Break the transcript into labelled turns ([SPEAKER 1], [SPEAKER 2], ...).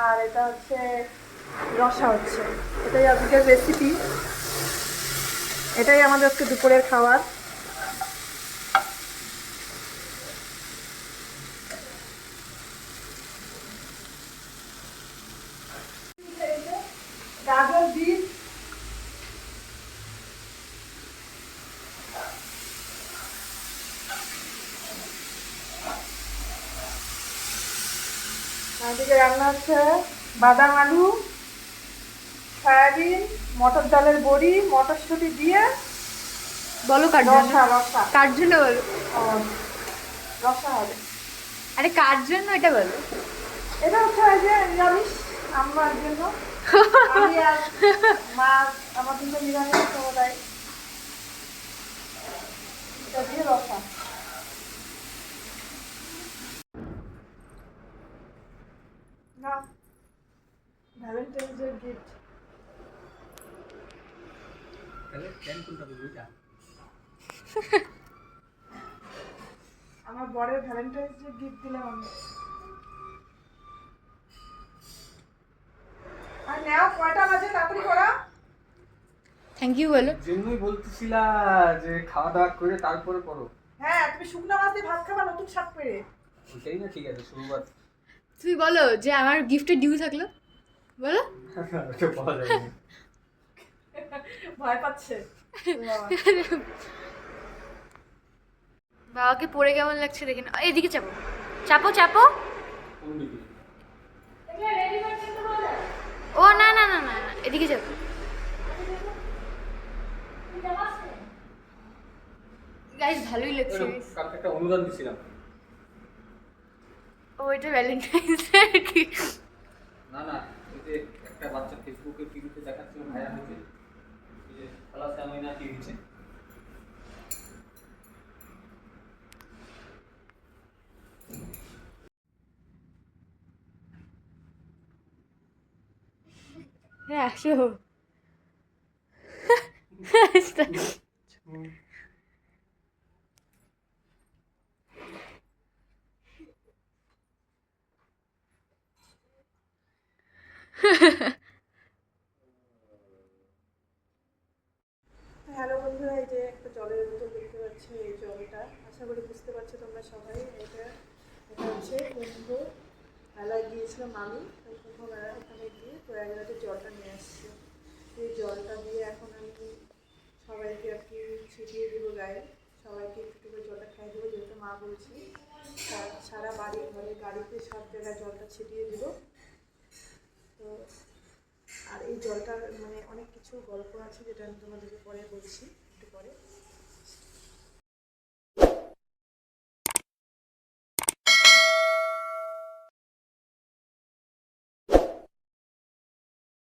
[SPEAKER 1] আর এটা হচ্ছে রসা হচ্ছে। এটাই আজকের রেসিপি এটাই আমাদের আজকে দুপুরের খাবার। এদিকে রান্না হচ্ছে বাদাম আলু সয়াবিন মটর ডালের বড়ি মটরশুঁটি দিয়ে
[SPEAKER 2] বলো কার জন্য? কার জন্য বলো?
[SPEAKER 1] রসা হবে।
[SPEAKER 2] আরে কার জন্য এটা বলো?
[SPEAKER 1] এটা হচ্ছে এই যে নিরামিষ আমার জন্য। আমি আর মা আমার জন্য নিরামিষ সমুদায় এটা দিয়ে রসা না ভ্যালেন্টাইন্স ডে গিফট আমার বরের ভ্যালেন্টাইন্স ডে গিফট দিলাম আমি। আর নাও কয়টা বাজে? তাড়াতাড়ি করা।
[SPEAKER 2] থ্যাংক ইউ বলো।
[SPEAKER 3] জন্যই বলতেছিলা যে খাওয়া দাওয়া করে তারপরে করো।
[SPEAKER 1] হ্যাঁ তুমি শুকনো মাছ দিয়ে ভাত খাবা নতুন শাক পেরে
[SPEAKER 3] ওইটাই না ঠিক আছে শুরুবাত
[SPEAKER 2] তুমি বলো যে আমার গিফটের ডিউ থাকল? বলো।
[SPEAKER 1] ভয় পাচ্ছে।
[SPEAKER 2] বাবাকে পড়ে কেমন লাগছে দেখে না এদিকে চাপো। চাপো চাপো। ও না না না না এদিকে চাপো। গাইস ভালোই লাগছে।
[SPEAKER 3] কালকে একটা অনুদান দিছিলাম।
[SPEAKER 2] ও এটা ভ্যালেন্টাইন্স কি।
[SPEAKER 3] না না। যে একটা বাচ্চা ফেসবুকে টিভিতে দেখাচ্ছিল ভাইয়া হয়েছে এই যে খালাস আমি না কি দিচ্ছে
[SPEAKER 2] হ্যাঁ আসো।
[SPEAKER 1] হ্যালো বন্ধুরা, এই যে একটা জলের বোতল দেখতে পাচ্ছ, এই জলটা। আশা করি বুঝতে পারছ তোমরা সবাই, এটা এটা হচ্ছে কুম্ভ মেলায় গিয়েছিলাম আমি কুম্ভ ওখানে গিয়ে প্রয়াগরাজের জলটা নিয়ে আসছি। এই জলটা দিয়ে এখন আমি সবাইকে আর কি ছিটিয়ে দেবো গায়ে। সবাইকে একটু করে জলটা খাইয়ে দেবো, যেহেতু মা বলছি সারা বাড়ি ঘরে গাড়িতে সব জায়গায় জলটা ছিটিয়ে দেবো। তো আর এই জলটার মানে অনেক কিছু গল্প আছে যেটা আমি তোমাদেরকে পরে বলছি একটু পরে।